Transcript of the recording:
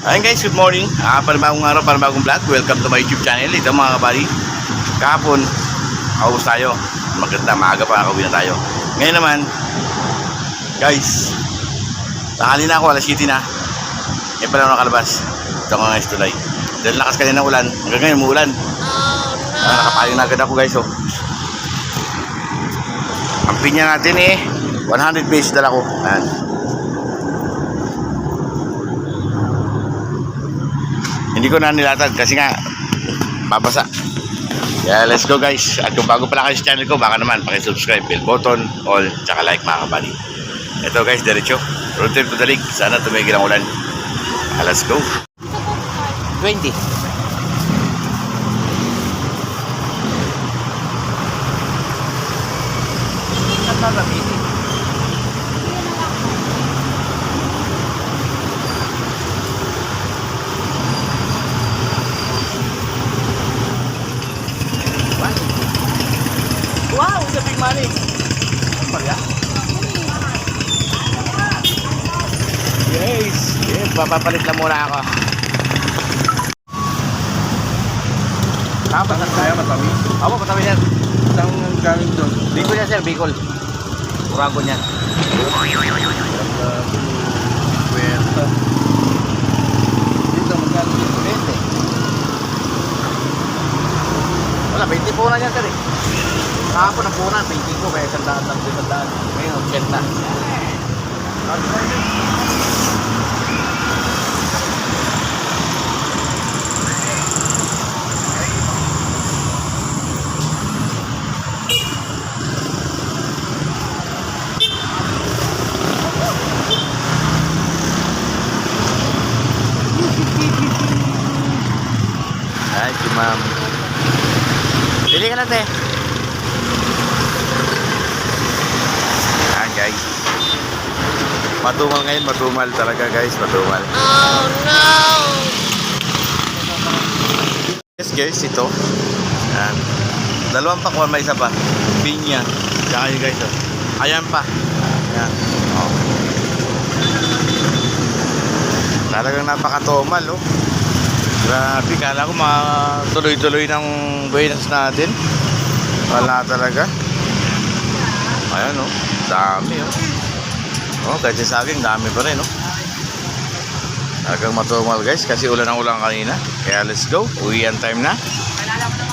Ayun guys, good morning. Ah, panibagong araw, panibagong vlog. Welcome to my YouTube channel. Ito mga kabali. Kahapon, kaubos tayo. Maganda, maaga pa, kakawin na tayo. Ngayon naman, guys, tanghali na ako, alas 7 na. Ngayon pala ako nakalabas. Ito nga guys, tulay. Dahil lakas kanina ng ulan. Hanggang ngayon, umuulan. Ah, nakapayong na agad ako guys, oh. Ang pinya natin eh, 100 pesos dala ko. Ayan. Hindi ko na nilatag kasi nga babasa. Yeah, let's go guys. At kung bago pala kayo sa channel ko, baka naman paki-subscribe, bell button, all, tsaka like mga kabali. Ito guys, diretso. Road trip to the lake. Sana tumigil ang ulan. Ah, let's go. 20. Wow, it's a big money. Ano ba yan? Yes, yes, papapalit lang muna ako. Dapat lang tayo matamis. Ako, matamis yan. Isang galing doon. Bicol yan, sir, Bicol. Uragon yan. Kwenta. Dito, magkano dito? 20. Wala, 20 po na yan, sir eh. Kahapon ang punan, 20 ko, kaya isang daan lang, isang daan. Ngayon, 80. Ay, si ma'am. Bili ka na, te. Ayan, guys. Matumal ngayon, matumal talaga, guys. Matumal. Oh, no! Yes, guys, ito. Ayan. Dalawang pakwan, may isa pa. Pinya. Tsaka yun, guys. Oh. Ayan pa. Ayan. Oh. Talagang napakatumal, oh. Grabe, kala ko mga tuloy-tuloy ng buenas natin. Wala talaga. Ayan oh, dami oh. Oh, kahit sa saging, dami pa rin oh. Talagang matumal guys kasi ulan ang ulan kanina. Kaya let's go, uwian time na.